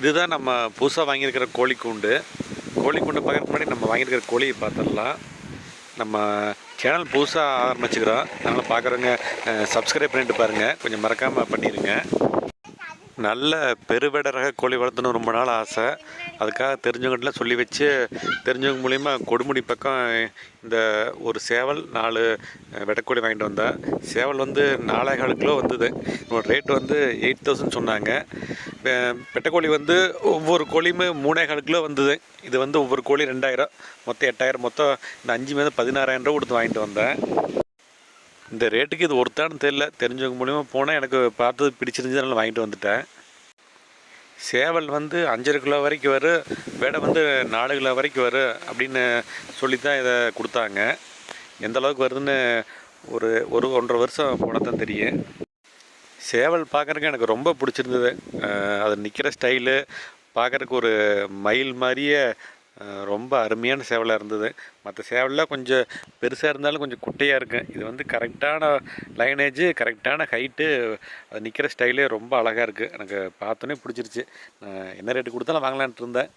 இதுதான் நம்ம புதுசாக வாங்கியிருக்கிற கோழி கூண்டு கோழி கூண்டு பார்க்கறதுக்கு முன்னாடி நம்ம வாங்கியிருக்கிற கோழியை பார்த்துடலாம். நம்ம சேனல் புதுசாக ஆரம்பிச்சுக்கிறோம். அதனால் பார்க்குறவங்க சப்ஸ்கிரைப் பண்ணிட்டு பாருங்கள் கொஞ்சம் மறக்காமல் பண்ணிடுங்க நல்ல பெருவெட ரக கோழி வளர்த்தணும் ரொம்ப நாள் ஆசை. அதுக்காக தெரிஞ்சவங்ககிட்டலாம் சொல்லி வச்சு தெரிஞ்சவங்க மூலிமா கொடுமுடி பக்கம் இந்த ஒரு சேவல் நாலு வெடக்கோழி வாங்கிட்டு வந்தேன் சேவல் வந்து நாலாயிரம் கிலோ வந்தது. ரேட் வந்து எயிட் தௌசண்ட் சொன்னாங்க. பெட்டக்கோழி வந்து ஒவ்வொரு கோழியுமே மூணே கால் கிலோ வந்தது. இது வந்து ஒவ்வொரு கோழி ரெண்டாயிரம் மொத்தம் எட்டாயிரம் மொத்தம் இந்த அஞ்சு மேலே பதினாறாயிரம் ரூபா கொடுத்து வாங்கிட்டு வந்தேன். இந்த ரேட்டுக்கு இது ஒருத்தான்னு தெரியல. தெரிஞ்சவங்க மூலிமா போனால் எனக்கு பார்த்தது பிடிச்சிருந்துச்சு வாங்கிட்டு வந்துட்டேன். சேவல் வந்து அஞ்சரை கிலோ வரைக்கும் வரும். வேடை வந்து நாலு கிலோ வரைக்கும் வரும் அப்படின்னு சொல்லி தான் இதை கொடுத்தாங்க. எந்த அளவுக்கு வருதுன்னு ஒரு ஒரு ஒன்றரை வருஷம் போனால் தான் தெரியும். சேவல் பார்க்குறக்கு எனக்கு ரொம்ப பிடிச்சிருந்தது. அது நிற்கிற ஸ்டைலு பார்க்குறக்கு ஒரு மயில் மாதிரியே ரொம்ப அருமையான சேவலாக இருந்தது. மற்ற சேவலில் கொஞ்சம் பெருசாக இருந்தாலும் கொஞ்சம் குட்டையாக இருக்கும். இது வந்து கரெக்டான லைனேஜு கரெக்டான ஹைட்டு அது நிற்கிற ஸ்டைலே ரொம்ப அழகாக இருக்குது எனக்கு பார்த்தோன்னே பிடிச்சிருச்சு. நான் என்ன ரேட்டு கொடுத்தாலும் வாங்கலான்ட்டு இருந்தேன்.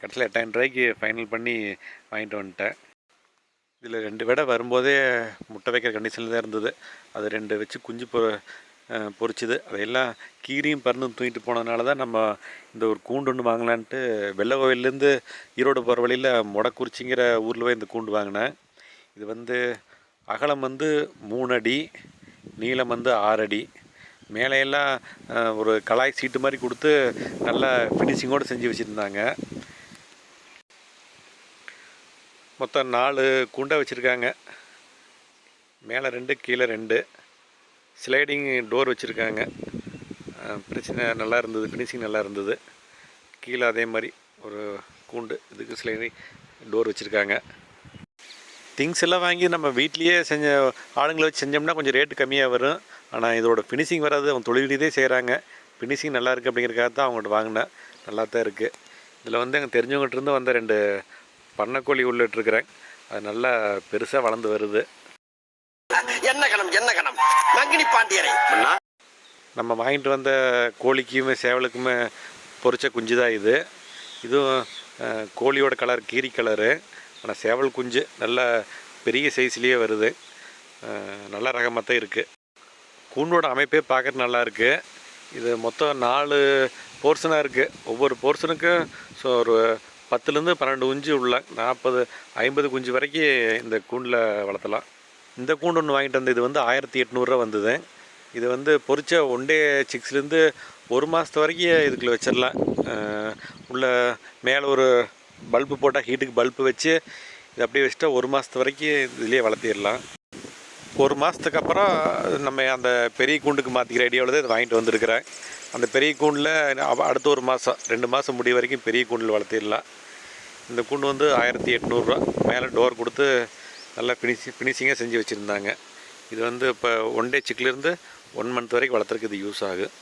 கடைசியில் எட்டாயிரம் ரூபாய்க்கு ஃபைனல் பண்ணி வாங்கிட்டு வந்துட்டேன். இதில் ரெண்டு விடை வரும்போதே முட்டை வைக்கிற கண்டிஷனில் தான் இருந்தது. அது ரெண்டு வச்சு குஞ்சு பொ அஹ் அதையெல்லாம் கீரியும் பறந்து தூக்கிட்டு போனதுனால தான் நம்ம இந்த ஒரு கூண்டு ஒன்று வாங்கலான்ட்டு வெள்ளை கோவிலேருந்து ஈரோடு போகிற வழியில் மொடக்குறிச்சிங்கிற ஊரில் போய் இந்த கூண்டு வாங்கினேன். இது வந்து அகலம் வந்து மூணு அடி நீளம் வந்து ஆறு அடி. மேலையெல்லாம் ஒரு கலாய் சீட்டு மாதிரி கொடுத்து நல்லா ஃபினிஷிங்கோடு செஞ்சு வச்சுருந்தாங்க. மொத்தம் நாலு கூண்டை வச்சுருக்காங்க. மேலே ரெண்டு கீழே ரெண்டு. ஸ்லைடிங் டோர் வச்சுருக்காங்க. பிரச்சனை நல்லா இருந்தது ஃபினிஷிங் நல்லா இருந்தது. கீழே அதே மாதிரி ஒரு கூண்டு இதுக்கு ஸ்லைடிங் டோர் வச்சுருக்காங்க. திங்ஸ் எல்லாம் வாங்கி நம்ம வீட்லேயே செஞ்ச ஆளுங்களை வச்சு செஞ்சோம்னா கொஞ்சம் ரேட்டு கம்மியாக வரும். ஆனால் இதோட ஃபினிஷிங் வராது அவங்க தொழிலே செய்கிறாங்க ஃபினிஷிங் நல்லா இருக்குது அப்படிங்கிறக்காக தான் அவங்கள்ட்ட வாங்கினேன். நல்லா தான் இருக்குது இதில் வந்து எங்கள் தெரிஞ்சவங்ககிட்ட இருந்து வந்த ரெண்டு பண்ணக்கோழி உள்ளிட்டுருக்குறேன் அது நல்லா பெருசாக வளர்ந்து வருது. என்ன கணம் என்ன கணம்? நங்கினி பாண்டியரை. நம்ம வாங்கிட்டு வந்த கோழிக்குமே சேவலுக்குமே பொரிச்ச குஞ்சு தான் இது. இதுவும் கோழியோட கலர் கீரி கலரு ஆனால் சேவல் குஞ்சு நல்ல பெரிய சைஸ்லேயே வருது. நல்ல ரகமாக தான் இருக்குது கூண்டோட அமைப்பே பார்க்குறது நல்லா இருக்குது இது மொத்தம் நாலு போர்ஷனாக இருக்குது ஒவ்வொரு போர்ஷனுக்கும் ஸோ ஒரு பத்துலேருந்து பன்னெண்டு குஞ்சு உள்ள நாற்பது ஐம்பது குஞ்சு வரைக்கும் இந்த கூண்டில் வளர்த்தலாம். இந்த கூண்டு ஒன்று வாங்கிட்டு வந்து இது வந்து ஆயிரத்தி எட்நூறுரூவா வந்தது. இது வந்து பொறிச்ச ஒன் டே சிக்ஸ்லேருந்து ஒரு மாதத்து வரைக்கும் இதுக்குள்ள வச்சிடலாம் உள்ள மேலே ஒரு பல்பு போட்டால் ஹீட்டுக்கு பல்பு வச்சு இது அப்படியே வச்சுட்டா ஒரு மாதத்து வரைக்கும் இதுலேயே வளர்த்திடலாம். ஒரு மாதத்துக்கு அப்புறம் நம்ம அந்த பெரிய கூண்டுக்கு மாற்றிக்கிற ஐடியாவில் தான் இதை வாங்கிட்டு வந்திருக்கிறேன். அந்த பெரிய கூண்டில் அடுத்த ஒரு மாதம் ரெண்டு மாதம் முடிய வரைக்கும் பெரிய கூண்டில் வளர்த்திடலாம். இந்த கூண்டு வந்து ஆயிரத்தி எட்நூறுரூவா மேலே டோர் கொடுத்து நல்லா ஃபினிஷிங் ஃபினிஷிங்காக செஞ்சு வச்சுருந்தாங்க. இது வந்து இப்போ ஒன் டே சிக்லேருந்து ஒன் மந்த் வரைக்கும் வளர்த்துறக்கு இது யூஸ் ஆகும்